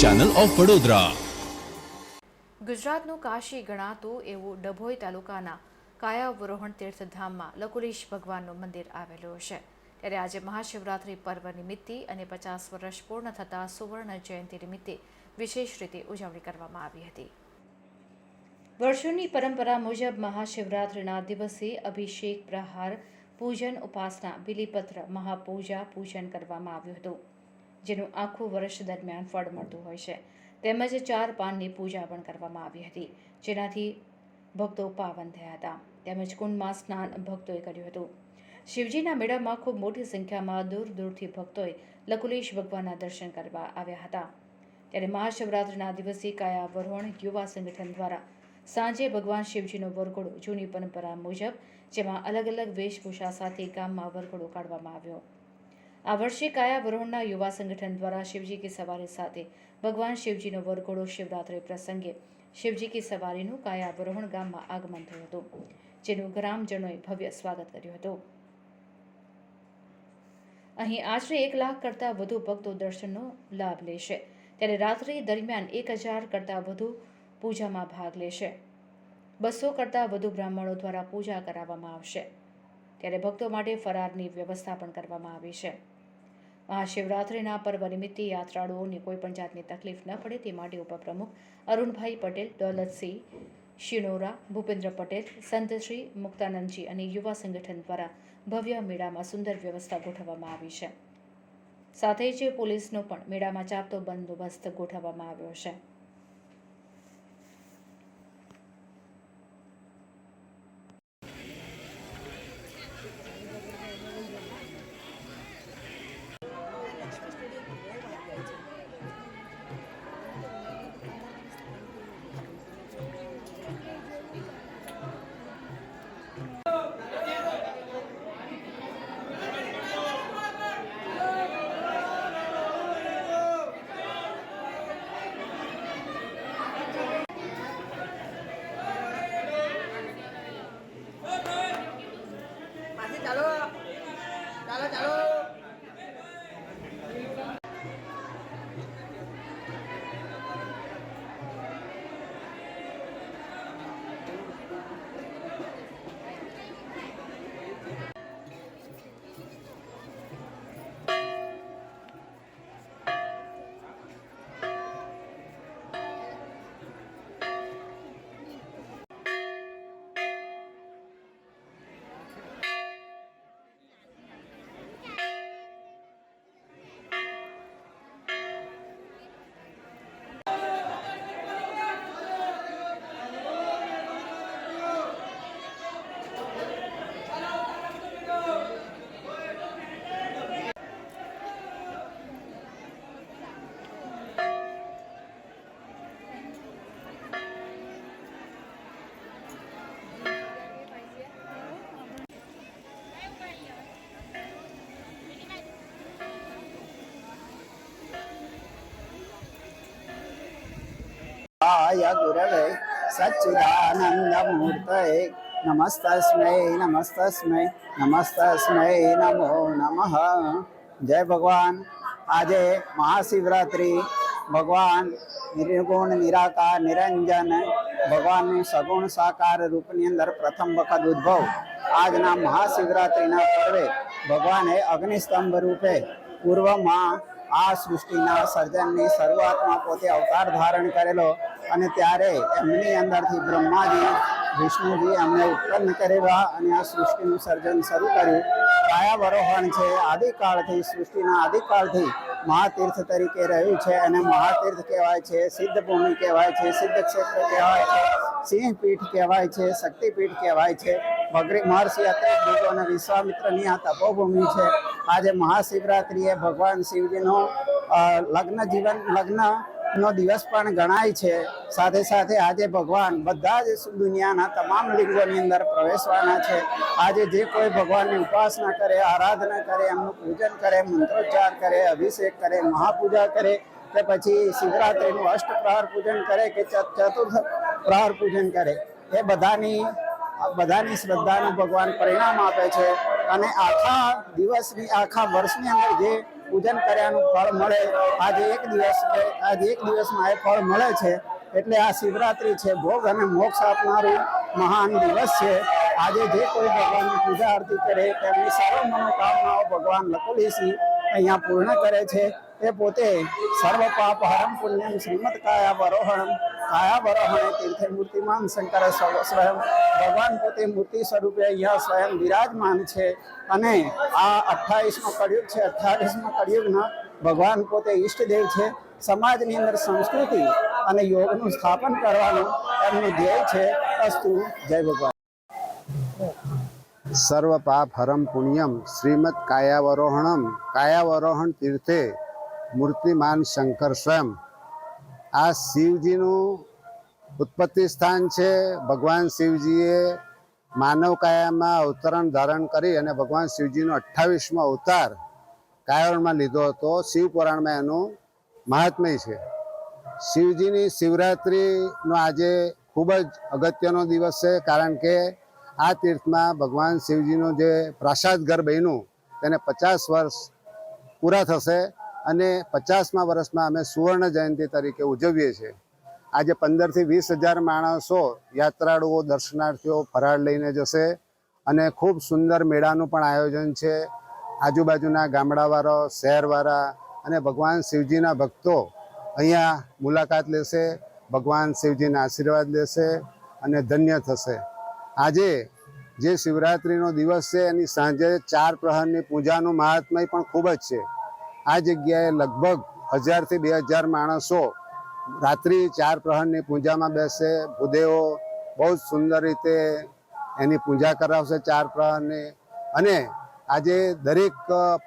Channel of Vadodara ગુજરાતનું કાશી ગણાતું એવું ડભોઈ તાલુકાના કાયાવરોહણ તીર્થધામમાં લકુલીશ ભગવાનનું મંદિર આવેલું છે. ત્યારે આજે મહાશિવરાત્રિ પર્વ નિમિત્તે અને પચાસ વર્ષ પૂર્ણ થતા સુવર્ણ જયંતિ નિમિત્તે વિશેષ રીતે ઉજવણી કરવામાં આવી હતી. વર્ષોની પરંપરા મુજબ મહાશિવરાત્રિના દિવસે અભિષેક, પ્રહાર, પૂજન, ઉપાસના, બિલીપત્ર, મહાપૂજા, પૂજન કરવામાં આવ્યું હતું. જેનું આખું વર્ષ દરમિયાન ફળ મળતું હોય છે. તેમજ ચાર પાનની પૂજા પણ કરવામાં આવી હતી, જેનાથી ભક્તો પાવન થયા હતા. તેમજ કુંડમાં સ્નાન ભક્તોએ કર્યું હતું. શિવજીના મેળામાં ખૂબ મોટી સંખ્યામાં દૂર દૂરથી ભક્તોએ લકુલેશ ભગવાનના દર્શન કરવા આવ્યા હતા. ત્યારે મહાશિવરાત્રિના દિવસે કાયાવરોહણ યુવા સંગઠન દ્વારા સાંજે ભગવાન શિવજીનો વરઘોડો જૂની પરંપરા મુજબ, જેમાં અલગ અલગ વેશભૂષા સાથે ગામમાં વરઘોડો કાઢવામાં આવ્યો. આ વર્ષે કાયાવરોહણના યુવા સંગઠન દ્વારા શિવજી કી સવારી સાથે ભગવાન શિવજીનો વરઘોડો શિવરાત્રિ પ્રસંગે શિવજી કી સવારીનું કાયાવરોહણ ગામમાં આગમન થયું હતું, જેનું ગ્રામજનોએ ભવ્ય સ્વાગત કર્યું હતું. અહીં આશરે એક લાખ કરતાં વધુ ભક્તો દર્શનનો લાભ લેશે. ત્યારે રાત્રિ દરમિયાન એક હજાર કરતાં વધુ પૂજામાં ભાગ લેશે. બસો કરતાં વધુ બ્રાહ્મણો દ્વારા પૂજા કરાવવામાં આવશે. ત્યારે ભક્તો માટે ફરારની વ્યવસ્થા પણ કરવામાં આવી છે. મહાશિવરાત્રિના પર્વ નિમિત્તે યાત્રાળુઓને કોઈ પણ જાતની તકલીફ ન પડે તે માટે ઉપપ્રમુખ અરુણભાઈ પટેલ, દોલતસિંહ શિનોરા, ભૂપેન્દ્ર પટેલ, સંતશ્રી મુક્તાનંદજી અને યુવા સંગઠન દ્વારા ભવ્ય મેળામાં સુંદર વ્યવસ્થા ગોઠવવામાં આવી છે. સાથે જ પોલીસનો પણ મેળામાં ચાપતો બંદોબસ્ત ગોઠવવામાં આવ્યો છે. आय गुरवे सच्चिदानन्दमूर्तये नमस्तस्मै नमस्तस्मै नमस्तस्मै नमो નમઃ જય ભગવાન આજે મહાશિવરાત્રિ ભગવાન નિર્ગુણ નિરાકાર નિરંજન ભગવાનનું સગુણ સાકાર રૂપની અંદર પ્રથમ વખત ઉદ્ભવ આજના મહાશિવરાત્રિના પર્વે ભગવાને અગ્નિસ્તંભ રૂપે પૂર્વમાં આ સૃષ્ટિના સર્જનની શરૂઆતમાં પોતે અવતાર ધારણ કરેલો અને ત્યારે એમની અંદરથી બ્રહ્માજી, વિષ્ણુજી એમને ઉત્પન્ન કરેલા અને આ સૃષ્ટિનું સર્જન શરૂ કર્યું. કાયાવરોહણ છે, આદિકાળથી, સૃષ્ટિના આદિકાળથી મહાતીર્થ તરીકે રહ્યું છે અને મહાતીર્થ કહેવાય છે સિદ્ધ ભૂમિ કહેવાય છે સિદ્ધ ક્ષેત્ર કહેવાય છે, સિંહપીઠ કહેવાય છે, શક્તિપીઠ કહેવાય છે. ભગરી મહર્ષિ હતા દુર્ગો અને વિશ્વામિત્રની આ તપોભૂમિ છે. આજે મહાશિવરાત્રિએ ભગવાન શિવજીનો લગ્ન જીવન લગ્ન નો દિવસ પણ ગણાય છે. સાથે સાથે આજે ભગવાન બધા જ દુનિયાના તમામ લિંગોની અંદર પ્રવેશવાના છે. આજે જે કોઈ ભગવાનની ઉપાસના કરે, આરાધના કરે, એમનું પૂજન કરે, મંત્રોચ્ચાર કરે, અભિષેક કરે, મહાપૂજા કરે, કે પછી શિવરાત્રિનું અષ્ટ પ્રહાર પૂજન કરે, કે ચતુર્થ પ્રહાર પૂજન કરે, એ બધાની બધાની શ્રદ્ધાનું ભગવાન પરિણામ આપે છે. અને આખા દિવસની, આખા વર્ષની અંદર જે પૂજન કર્યાનું ફળ મળે, આજે એક દિવસ આજે એક દિવસમાં એ ફળ મળે છે. એટલે આ શિવરાત્રી છે, ભોગ અને મોક્ષ આપનારું મહાન દિવસ છે. આજે જે કોઈ ભગવાનની પૂજા આરતી કરે, તેમની સર્વ મનોકામનાઓ ભગવાન લકુલીસી અહીંયા પૂર્ણ કરે છે. એ પોતે સર્વ પાપ હરમ પુણ્યમ શ્રીમદ કાયા વરોહણમ કાયા વરોહણે તીર્થે મૂર્તિમાન શંકર સ્વ- સ્વયં ભગવાન પોતે મૂર્તિ સ્વરૂપે અહીંયા સ્વયં વિરાજમાન છે. અને આ અઠ્ઠાવીસમો કળિયુગ છે. અઠ્ઠાવીસમો કળિયુગના ભગવાન પોતે ઈષ્ટદેવ છે. સમાજની અંદર સંસ્કૃતિ અને યોગનું સ્થાપન કરવાનું એમનું ધ્યેય છે. અસ્તુ, જય ભગવાન. સર્વ પાપ હરમ પુણ્યમ શ્રીમદ કાયાવરોહણમ. કાયાવરોહણ તીર્થે મૂર્તિમાન શંકર સ્વયં. આ શિવજીનું ઉત્પત્તિ સ્થાન છે. ભગવાન શિવજીએ માનવ કાયામાં અવતરણ ધારણ કરી અને ભગવાન શિવજીનો અઠ્ઠાવીસમો અવતાર કાયણમાં લીધો હતો. શિવ પુરાણમાં એનું મહાત્મય છે. શિવજીની શિવરાત્રિનો આજે ખૂબ જ અગત્યનો દિવસ છે કારણ કે આ તીર્થમાં ભગવાન શિવજીનું જે પ્રાસાદ ઘર બન્યું, તેને પચાસ વર્ષ પૂરા થશે. અને પચાસમા વર્ષમાં અમે સુવર્ણ જયંતિ તરીકે ઉજવીએ છીએ. આજે પંદરથી વીસ હજાર માણસો યાત્રાળુઓ, દર્શનાર્થીઓ ફરાળ લઈને જશે અને ખૂબ સુંદર મેળાનું પણ આયોજન છે. આજુબાજુના ગામડાવાળા, શહેરવાળા અને ભગવાન શિવજીના ભક્તો અહીંયા મુલાકાત લેશે, ભગવાન શિવજીના આશીર્વાદ લેશે અને ધન્ય થશે. આજે જે શિવરાત્રિનો દિવસ છે, એની સાંજે ચાર પ્રહરની પૂજાનું મહાત્મય પણ ખૂબ જ છે. આ જગ્યાએ લગભગ હજારથી બે હજાર માણસો રાત્રિ ચાર પ્રહરની પૂજામાં બેસે, ભૂદેવો બહુ જ સુંદર રીતે એની પૂજા કરાવશે ચાર પ્રહરની. અને આજે દરેક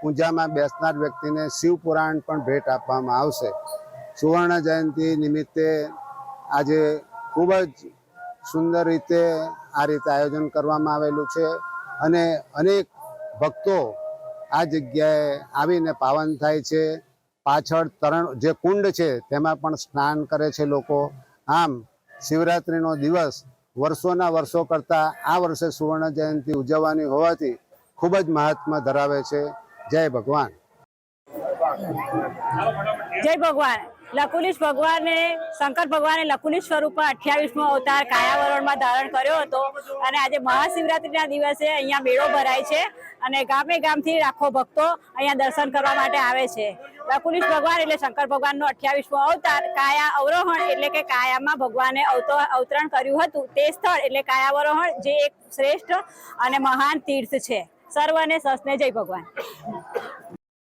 પૂજામાં બેસનાર વ્યક્તિને શિવ પુરાણ પણ ભેટ આપવામાં આવશે. સુવર્ણ જયંતિ નિમિત્તે આજે ખૂબ જ સુંદર રીતે આ રીતે આયોજન કરવામાં આવેલું છે. અને અનેક ભક્તો આ જગ્યાએ આવીને પાવન થાય છે. પાછળ તરણ જે કુંડ છે, તેમાં પણ સ્નાન કરે છે લોકો. આમ, શિવરાત્રિનો દિવસ વર્ષોના વર્ષો કરતાં આ વર્ષે સુવર્ણ જયંતિ ઉજવવાની હોવાથી ખૂબ જ મહાત્મા ધરાવે છે. જય ભગવાન. જય ભગવાન. લકુલીશ ભગવાને, શંકર ભગવાને લકુલીશ સ્વરૂપમાં અઠ્યાવીસમો અવતાર કાયાવરણમાં ધારણ કર્યો હતો. અને આજે મહાશિવરાત્રિના દિવસે અહીંયા મેળો ભરાય છે. અને ગામે ગામથી લાખો ભક્તો અહીંયા દર્શન કરવા માટે આવે છે. લકુલીશ ભગવાન એટલે શંકર ભગવાનનો અઠ્યાવીસમો અવતાર. કાયા અવરોહણ એટલે કે કાયામાં ભગવાને અવતો, અવતરણ કર્યું હતું. તે સ્થળ એટલે કાયાવરોહણ જે એક શ્રેષ્ઠ અને મહાન તીર્થ છે. સર્વને સસને જય ભગવાન.